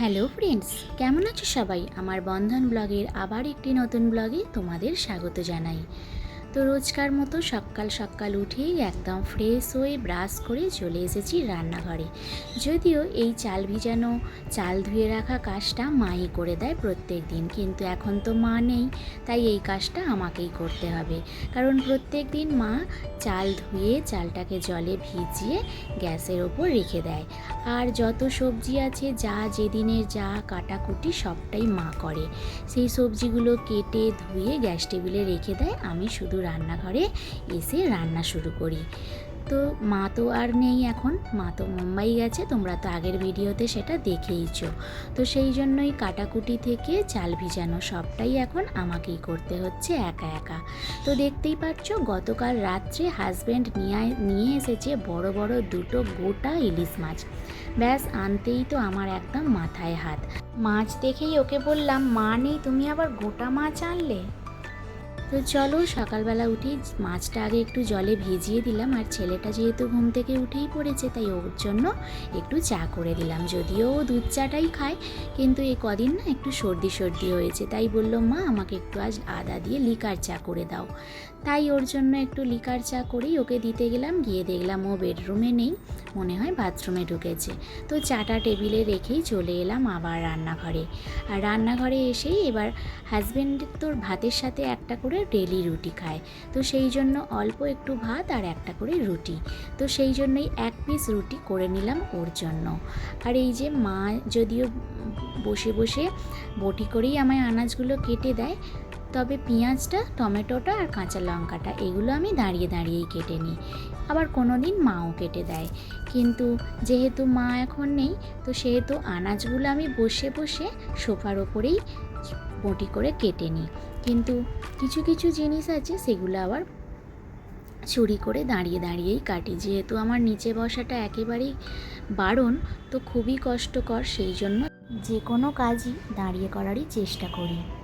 Hello friends, কেমন আছো সবাই? আমার বন্ধন ব্লগের আবার একটি নতুন ব্লগে তোমাদের স্বাগত জানাই। তো রোজকার মতো সকাল সকাল উঠেই একদম ফ্রেশ হয়ে ব্রাশ করে চলে এসেছি রান্নাঘরে। যদিও এই চাল ভিজানো, চাল ধুয়ে রাখা কাজটা মাই করে দেয় প্রত্যেক দিন, কিন্তু এখন তো মা নেই, তাই এই কাজটা আমাকেই করতে হবে। কারণ প্রত্যেক দিন মা চাল ধুয়ে চালটাকে জলে ভিজিয়ে গ্যাসের ওপর রেখে দেয়। আর যত সবজি আছে, যা যেদিনের যা কাটাকুটি সবটাই মা করে। সেই সবজিগুলো কেটে ধুয়ে গ্যাস টেবিলে রেখে দেয়, আমি শুধু রান্নাঘরে এসে রান্না শুরু করি। তো মা তো আর নেই এখন। মা তো মুম্বাই গেছে, তোমরা তো আগের ভিডিওতে সেটা দেখেইছো। তো সেই জন্যই কাটাকুটি থেকে চাল ভিজানো সবটাই এখন আমাকেই করতে হচ্ছে একা একা। তো দেখতেই পাচ্ছ গতকাল রাত্রে হাজব্যান্ড নিয়ে নিয়ে এসেছে বড় বড় দুটো গোটা ইলিশ মাছ। ব্যাস, আনতেই তো আমার একদম মাথায় হাত। মাছ দেখেই ওকে বললাম, মা নেই, তুমি আবার গোটা মাছ আনলে? তো চলো সকালবেলা উঠেই মাছটা আগে একটু জলে ভিজিয়ে দিলাম। আর ছেলেটা যেহেতু ঘুম থেকে উঠেই পড়েছে, তাই ওর জন্য একটু চা করে দিলাম। যদিও ও দুধ চাটাই খায়, কিন্তু এই কদিন না একটু সর্দি সর্দি হয়েছে। তাই বলল, মা, আমাকে একটু আজ আদা দিয়ে লিকার চা করে দাও। তাই ওর জন্য একটু লিকার চা করেই ওকে দিতে গেলাম, গিয়ে দেখলাম ও বেডরুমে নেই, মনে হয় বাথরুমে ঢুকেছে। তো চাটা টেবিলে রেখেই চলে এলাম আবার রান্নাঘরে। আর রান্নাঘরে এসেই এবার হাজব্যান্ড তোর ভাতের সাথে একটা করে ডেলি রুটি খায়। তো সেই জন্য অল্প একটু ভাত আর একটা করে রুটি। তো সেই জন্যই এক পিস রুটি করে নিলাম ওর জন্য। আর এই যে মা যদিও বসে বসে বটি করেই আমায় আনাজগুলো কেটে দেয় তবে পেঁয়াজটা, টমেটোটা আর কাঁচা লঙ্কাটা, এগুলো আমি দাঁড়িয়ে দাঁড়িয়েই কেটে নিই। আবার কোনো দিন মাও কেটে দেয়। কিন্তু যেহেতু মা এখন নেই, তো সেহেতু আনাজগুলো আমি বসে বসে সোফার ওপরেই বটি করে কেটে নিই। কিন্তু কিছু কিছু জিনিস আছে, সেগুলো আবার চুরি করে দাঁড়িয়ে দাঁড়িয়েই কাটি। যেহেতু আমার নিচে বসাটা একেবারেই বারণ, তো খুবই কষ্টকর, সেই জন্য যে কোনো কাজই দাঁড়িয়ে করারই চেষ্টা করি।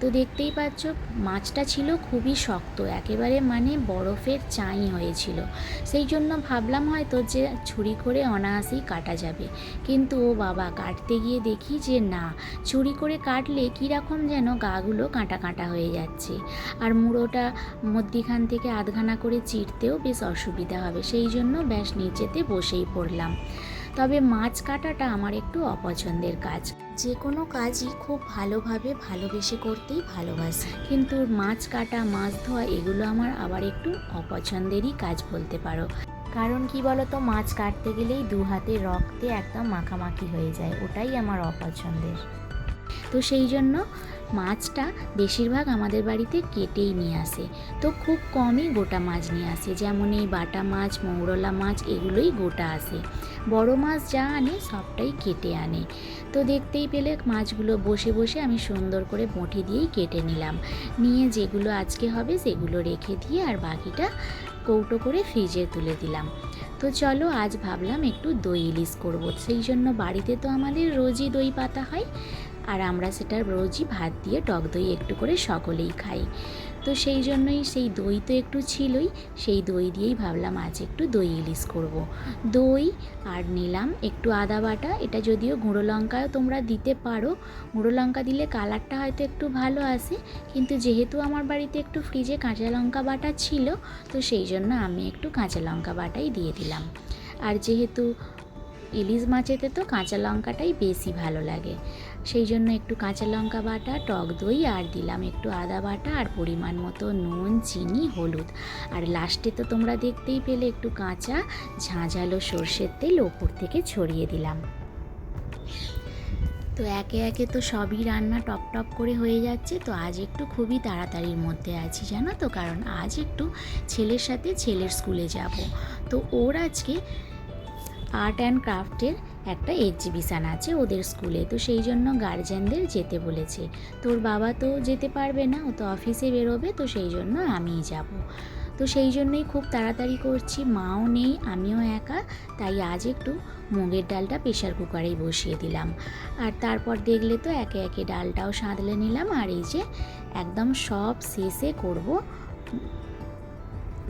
তো দেখতেই পাচ্ছ, মাছটা ছিল খুবই শক্ত, একেবারে মানে বরফের চাই হয়েছিল। সেই জন্য ভাবলাম হয়তো যে ছুরি করে অনায়াসেই কাটা যাবে। কিন্তু ও বাবা, কাটতে গিয়ে দেখি যে না, ছুরি করে কাটলে কীরকম যেন গাগুলো কাঁটা কাঁটা হয়ে যাচ্ছে। আর মুড়োটা মধ্যিখান থেকে আধখানা করে চিরতেও বেশ অসুবিধা হবে, সেই জন্য ব্যাস নিচেতে বসেই পড়লাম। তবে মাছ কাটাটা আমার একটু অপছন্দের কাজ। যে কোনো কাজই খুব ভালোভাবে ভালোবেসে করতেই ভালোবাসি। কিন্তু মাছ কাটা, মাছ ধোয়া এগুলো আমার আবার একটু অপছন্দেরই কাজ বলতে পারো। কারণ কি বলতো, মাছ কাটতে গেলেই দু হাতে রক্তে একদম মাখামাখি হয়ে যায়। ওটাই আমার অপছন্দের। তো সেই জন্য মাছটা বেশিরভাগ আমাদের বাড়িতে কেটেই নিয়ে আসে। তো খুব কমই গোটা মাছ নিয়ে আসে। যেমন এই বাটা মাছ, মৌরলা মাছ, এগুলোই গোটা আসে। বড় মাছ যা আনে, সবটাই কেটে আনে। তো দেখতেই পেলে মাছগুলো বসে বসে আমি সুন্দর করে বঁটি দিয়েই কেটে নিলাম। নিয়ে যেগুলো আজকে হবে সেগুলো রেখে দিয়ে আর বাকিটা কৌটো করে ফ্রিজে তুলে দিলাম। তো চলো আজ ভাবলাম একটু দই ইলিশ করব। সেই জন্য বাড়িতে তো আমাদের রোজই দই পাতা হয়। আর আমরা সেটা রোজই ভাত দিয়ে, টক দই একটু করে সকলেই খাই। তো সেই জন্যই সেই দই তো একটু ছিলই, সেই দই দিয়েই ভাবলাম আজ একটু দই ইলিশ করব। দই আর নিলাম একটু আদা বাটা, এটা যদিও গুঁড়ো লঙ্কাও তোমরা দিতে পারো। গুঁড়ো লঙ্কা দিলে কালারটা হয়তো একটু ভালো আসে, কিন্তু যেহেতু আমার বাড়িতে একটু ফ্রিজে কাঁচা লঙ্কা বাটা ছিল, তো সেই জন্য আমি একটু কাঁচা লঙ্কা বাটাই দিয়ে দিলাম। আর যেহেতু ইলিশ মাছেতে তো কাঁচা লঙ্কাটাই বেশি ভালো লাগে। সেই জন্য একটু কাঁচা লঙ্কা বাটা, টক দই আর দিলাম একটু আদা বাটা আর পরিমাণ মতো নুন, চিনি, হলুদ। আর লাস্টে তো তোমরা দেখতেই পেলে একটু কাঁচা, ঝাঁঝালো সর্ষের তেল ওপর থেকে ছড়িয়ে দিলাম। তো একে একে তো সবই রান্না টপ টপ করে হয়ে যাচ্ছে। তো আজ একটু খুবই তাড়াতাড়ির মধ্যে আছি, জানো তো? কারণ আজ একটু ছেলের সাথে ছেলের স্কুলে যাব। তো ওর আজকে আর্ট অ্যান্ড ক্রাফটের একটা এক্সিবিশান আছে ওদের স্কুলে। তো সেই জন্য গার্জেনদের যেতে বলেছে। তোর বাবা তো যেতে পারবে না, ও তো অফিসে বেরোবে, তো সেই জন্য আমিই যাব। তো সেই জন্যই খুব তাড়াতাড়ি করছি, মাও নেই, আমিও একা, তাই আজ একটু মুগের ডালটা প্রেশার কুকারেই বসিয়ে দিলাম। আর তারপর দেখলে তো একে একে ডালটাও সাঁতলে নিলাম, আর এই যে একদম সব শেষে করব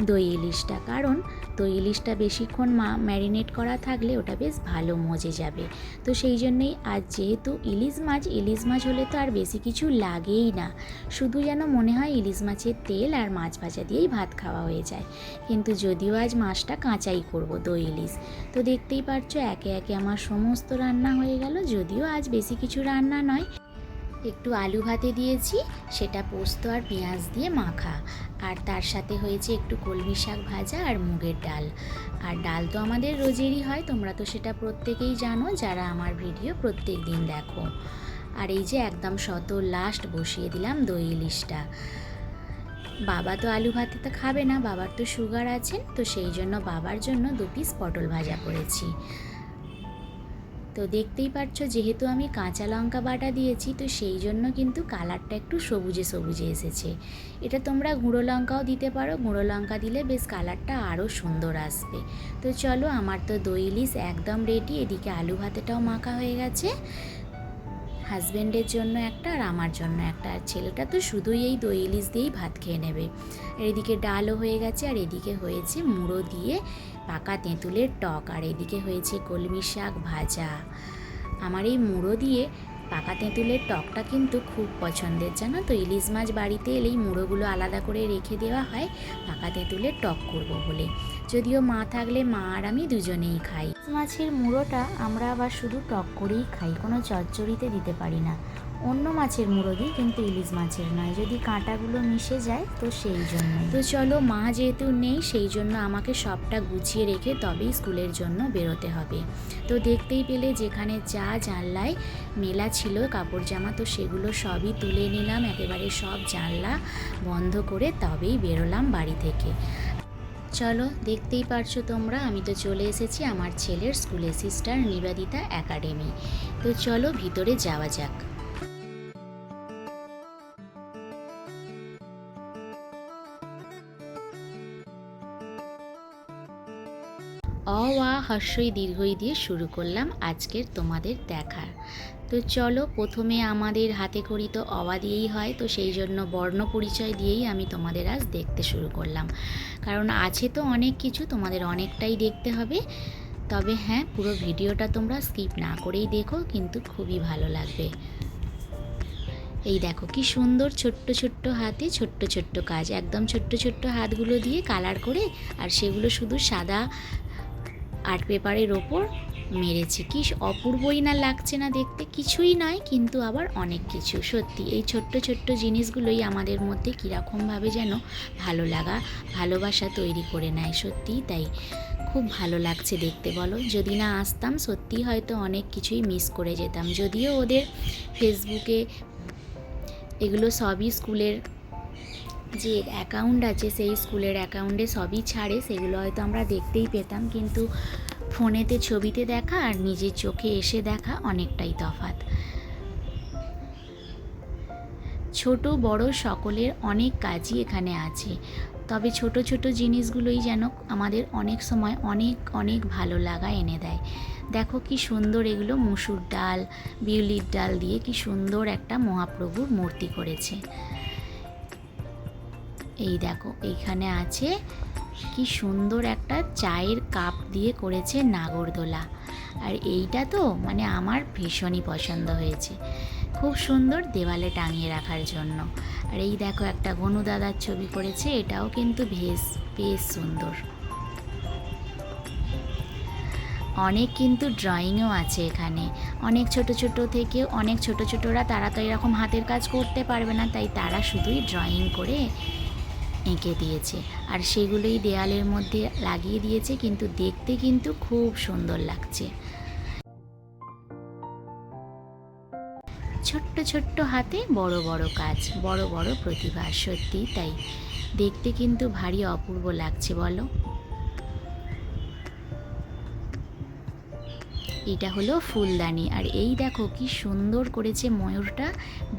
দই ইলিশটা। কারণ তো ইলিশটা বেশিক্ষণ মা ম্যারিনেট করা থাকলে ওটা বেশ ভালো মজে যাবে। তো সেই জন্যই আজ যেহেতু ইলিশ মাছ ইলিশ মাছ হলে তো আর বেশি কিছু লাগেই না। শুধু যেন মনে হয় ইলিশ মাছের তেল আর মাছ ভাজা দিয়েই ভাত খাওয়া হয়ে যায়। কিন্তু যদিও আজ মাছটা কাঁচাই করব দই ইলিশ। তো দেখতেই পারছ একে একে আমার সমস্ত রান্না হয়ে গেল, যদিও আজ বেশি কিছু রান্না নয়। একটু আলু ভাতে দিয়েছি, সেটা পোস্ত আর পেঁয়াজ দিয়ে মাখা। আর তার সাথে হয়েছে একটু কলমি শাক ভাজা আর মুগের ডাল। আর ডাল তো আমাদের রোজেরই হয়, তোমরা তো সেটা প্রত্যেকেই জানো, যারা আমার ভিডিও প্রত্যেক দিন দেখো। আর এই যে একদম শত লাস্ট বসিয়ে দিলাম দই ইলিশটা। বাবা তো আলু ভাতে তো খাবে না, বাবার তো সুগার আছেন, তো সেই জন্য বাবার জন্য দু পিস পটল ভাজা করেছি। তো দেখতেই পাচ্ছ যেহেতু আমি কাঁচা লঙ্কা বাটা দিয়েছি, তো সেই জন্য কিন্তু কালারটা একটু সবুজে সবুজে এসেছে। এটা তোমরা গুঁড়ো লঙ্কাও দিতে পারো, গুঁড়ো লঙ্কা দিলে বেশ কালারটা আরও সুন্দর আসবে। তো চলো, আমার তো দই ইলিশ একদম রেডি এদিকে আলু ভাতেটাও মাখা হয়ে গেছে। হাজব্যান্ডের জন্য একটা আর আমার জন্য একটা। আর ছেলেটা তো শুধুই এই দই ইলিশ দিয়েই ভাত খেয়ে নেবে। আর এদিকে ডালও হয়ে গেছে, আর এদিকে হয়েছে মুড়ো দিয়ে পাকা তেঁতুলের টক আর এদিকে হয়েছে কলমি শাক ভাজা। আমার এই মুড়ো দিয়ে পাকা তেঁতুলের টকটা কিন্তু খুব পছন্দের, জানো তো? ইলিশ মাছ বাড়িতে এলেই মুড়োগুলো আলাদা করে রেখে দেওয়া হয়, পাকা তেঁতুলের টক করব বলে। যদিও মা থাকলে মা আর আমি দুজনেই খাই। মাছের মুড়োটা আমরা আবার শুধু টক করেই খাই, কোনো চচ্চড়িতে দিতে পারি না। অন্য মাছের দিই কিন্তু ইলিশ মাছের নয়। যদি কাঁটাগুলো মিশে যায়, তো সেই জন্য তো চলো, মা যেহেতু নেই, সেই জন্য আমাকে সবটা গুছিয়ে রেখে তবেই স্কুলের জন্য বেরোতে হবে। তো দেখতেই পেলে যেখানে যা জানলায় মেলা ছিল, কাপড় জামা, তো সেগুলো সবই তুলে নিলাম। একেবারে সব জানলা বন্ধ করে তবেই বেরোলাম বাড়ি থেকে। চলো, দেখতেই পারছ তোমরা, আমি তো চলে এসেছি আমার ছেলের স্কুলে সিস্টার নিবেদিতা একাডেমি তো চলো, ভিতরে যাওয়া যাক। অ আ হর্ষই দীর্ঘই দিয়ে শুরু করলাম আজকের তোমাদের দেখার। তো চলো প্রথমে আমাদের হাতে করি তো অওয়া দিয়েই হয়, তো সেই জন্য বর্ণ পরিচয় দিয়েই আমি তোমাদের আজ দেখতে শুরু করলাম। কারণ আছে তো অনেক কিছু, তোমাদের অনেকটাই দেখতে হবে। তবে হ্যাঁ পুরো ভিডিওটা তোমরা স্কিপ না করেই দেখো, কিন্তু খুবই ভালো লাগবে। এই দেখো কি সুন্দর ছোট্ট ছোট্ট হাতে ছোট্ট ছোট্ট কাজ, একদম ছোট্ট ছোট্ট হাতগুলো দিয়ে কালার করে, আর সেগুলো শুধু সাদা আর্ট পেপারের ওপর, মেরেছে কি? অপূর্বই না লাগছে না দেখতে? কিছুই নয়, কিন্তু আবার অনেক কিছু। সত্যি, এই ছোট্ট ছোট্ট জিনিসগুলোই আমাদের মধ্যে কীরকমভাবে যেন ভালো লাগা, ভালোবাসা তৈরি করে নেয়। সত্যিই তাই। খুব ভালো লাগছে দেখতে, বলো। যদি না আসতাম, সত্যি হয়তো অনেক কিছুই মিস করে যেতাম। যদিও ওদের ফেসবুকে এগুলো সবই স্কুলের যে অ্যাকাউন্ট আছে, সেই স্কুলের অ্যাকাউন্টে সবই ছাড়ে, সেগুলো হয়তো আমরা দেখতেই পেতাম, কিন্তু ফোনেতে ছবিতে দেখা আর নিজের চোখে এসে দেখা অনেকটাই তফাৎ। ছোট, বড় সকলের অনেক কাজই এখানে আছে। তবে ছোট ছোট জিনিসগুলোই যেন আমাদের অনেক সময় অনেক অনেক ভালো লাগা এনে দেয়। দেখো কি সুন্দর এগুলো মুসুর ডাল, বিউলির ডাল দিয়ে কি সুন্দর একটা মহাপ্রভুর মূর্তি করেছে। এই দেখো, এইখানে আছে কি সুন্দর একটা চায়ের কাপ দিয়ে করেছে নাগরদোলা। আর এইটা তো মানে আমার ভীষণই পছন্দ হয়েছে। খুব সুন্দর দেওয়ালে টাঙিয়ে রাখার জন্য। আর এই দেখো, একটা গনু দাদার ছবি করেছে, এটাও কিন্তু বেশ বেশ সুন্দর। অনেক কিন্তু ড্রয়িংও আছে এখানে। অনেক ছোট ছোট থেকে অনেক ছোট ছোটরা, তারা তো এরকম হাতের কাজ করতে পারবে না, তাই তারা শুধুই ড্রয়িং করে এঁকে দিয়েছে। আর সেগুলোই দেয়ালের মধ্যে লাগিয়ে দিয়েছে, কিন্তু দেখতে কিন্তু খুব সুন্দর লাগছে। ছোট্ট ছোট্ট হাতে বড় বড় কাজ, বড় বড় প্রতিভা, সত্যি তাই। দেখতে কিন্তু ভারী অপূর্ব লাগছে, বলো। এটা হলো ফুলদানি, আর এই দেখো কি সুন্দর করেছে ময়ূরটা,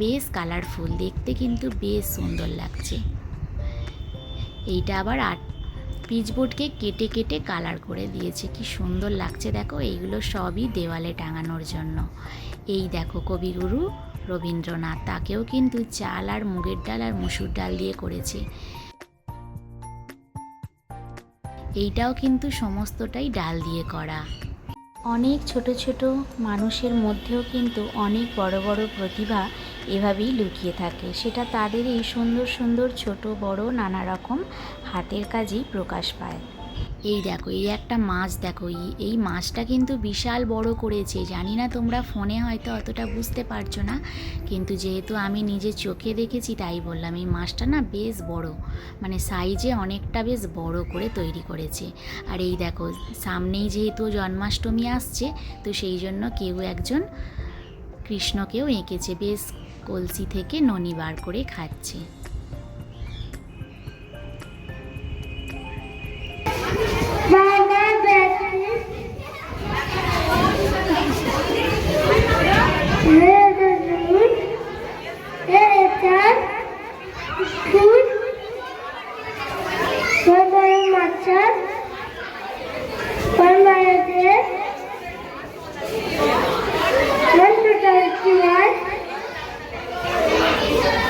বেশ কালারফুল দেখতে কিন্তু বেশ সুন্দর লাগছে। এইটা আবার আট। পিচবোর্ডকে কেটে কেটে কালার করে দিয়েছে। কি সুন্দর লাগছে দেখো, এইগুলো সবই দেওয়ালে টাঙানোর জন্য। এই দেখো কবিগুরু রবীন্দ্রনাথ, তাকেও কিন্তু চাল আর মুগের ডাল আর মুসুর ডাল দিয়ে করেছে। এইটাও কিন্তু সমস্তটাই ডাল দিয়ে করা। অনেক ছোট ছোট মানুষের মধ্যেও কিন্তু অনেক বড় বড় প্রতিভা এভাবেই লুকিয়ে থাকে। সেটা তাদের এই সুন্দর সুন্দর, ছোট, বড়, নানা রকম হাতের কাজেই প্রকাশ পায়। এই দেখো, এই একটা মাছ দেখো, এই- মাছটা কিন্তু বিশাল বড় করেছে। জানি না তোমরা ফোনে হয়তো অতটা বুঝতে পারছ না, কিন্তু যেহেতু আমি নিজে চোখে দেখেছি তাই বললাম, এই মাছটা না বেশ বড় মানে সাইজে অনেকটা বেশ বড় করে তৈরি করেছে। আর এই দেখো, সামনেই যেহেতু জন্মাষ্টমী আসছে, তো সেই জন্য কেউ একজন কৃষ্ণকেও এঁকেছে। বেশ কলসি থেকে ননি বার করে খাচ্ছে। বাবা ব্যাটারি দুধ এটা দুধ বড় মাছা বড় মাছে মন্ত্রটা কি হয়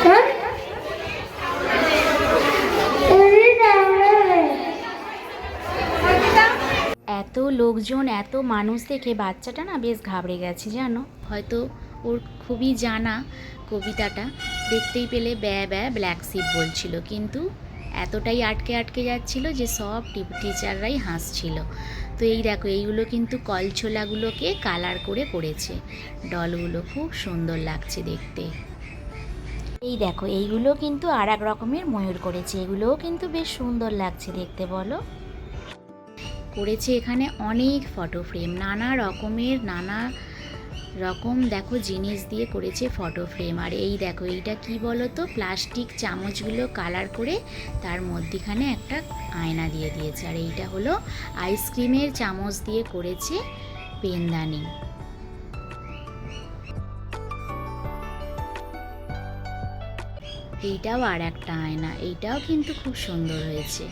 হ্যাঁ ওরে দাঁড়াবে এত লোকজন, এত মানুষ দেখে বাচ্চাটা না বেশ ঘাবড়ে গেছে, জানো? হয়তো ওর খুবই জানা কবিতাটা, দেখতেই পেলে ব্যা ব্যা ব্ল্যাক শিপ বলছিল। কিন্তু এতটাই আটকে আটকে যাচ্ছিল যে সব টিচাররাই হাসছিল। তো এই দেখো, এইগুলো কিন্তু কলছোলাগুলোকে কালার করে করেছে ডলগুলো খুব সুন্দর লাগছে দেখতে। এই দেখো, এইগুলো কিন্তু আর এক রকমের ময়ূর করেছে। এগুলোও কিন্তু বেশ সুন্দর লাগছে দেখতে, বলো? করেছে এখানে অনেক ফটো ফ্রেম নানা রকমের, নানা রকম দেখো জিনিস দিয়ে করেছে ফটো ফ্রেম আর এই দেখো, এইটা কি বলো তো প্লাস্টিক চামচগুলো কালার করে তার মধ্যিখানে একটা আয়না দিয়ে দিয়েছে। আর এইটা হলো আইসক্রিমের চামচ দিয়ে করেছে পেনদানি। এইটাও আর একটা আয়না, এইটাও কিন্তু খুব সুন্দর হয়েছে।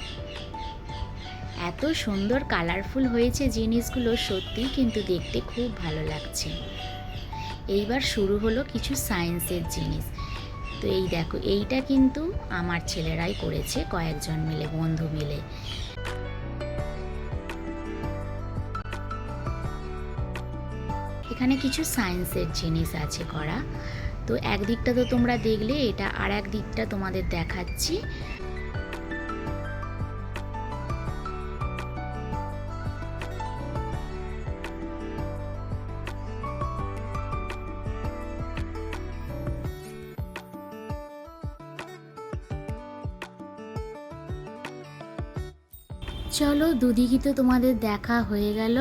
এত সুন্দর কালারফুল হয়েছে জিনিসগুলো সত্যিই কিন্তু দেখতে খুব ভালো লাগছে। এইবার শুরু হলো কিছু সায়েন্সের জিনিস। তো এই দেখো, এইটা কিন্তু আমার ছেলেরাই করেছে, কয়েকজন মিলে, বন্ধু মিলে। এখানে কিছু সায়েন্সের জিনিস আছে করা। তো একদিকটা তো তোমরা দেখলে, এটা আর একদিকটা তোমাদের দেখাচ্ছি। চলো দুদিকে তো তোমাদের দেখা হয়ে গেল।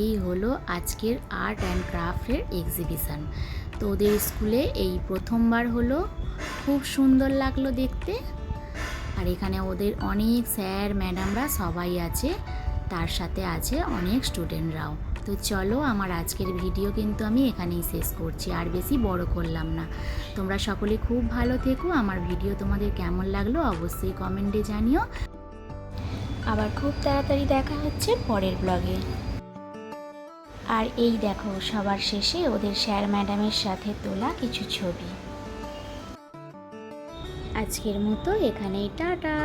এই হলো আজকের আর্ট অ্যান্ড ক্রাফটের এক্সিবিশান তো ওদের স্কুলে এই প্রথমবার হলো, খুব সুন্দর লাগল দেখতে। আর এখানে ওদের অনেক স্যার, ম্যাডামরা সবাই আছে, তার সাথে আছে অনেক স্টুডেন্টরাও তো চলো আমার আজকের ভিডিও কিন্তু আমি এখানেই শেষ করছি, আর বেশি বড় করলাম না। তোমরা সকলে খুব ভালো থেকো, আমার ভিডিও তোমাদের কেমন লাগল অবশ্যই কমেন্টে জানিও। আবার খুব তাড়াতাড়ি দেখা হচ্ছে পরের ব্লগে। আর এই দেখো, সবার শেষে ওদের স্যার ম্যাডামের সাথে তোলা কিছু ছবি। আজকের মতো এখানেই, টাটা!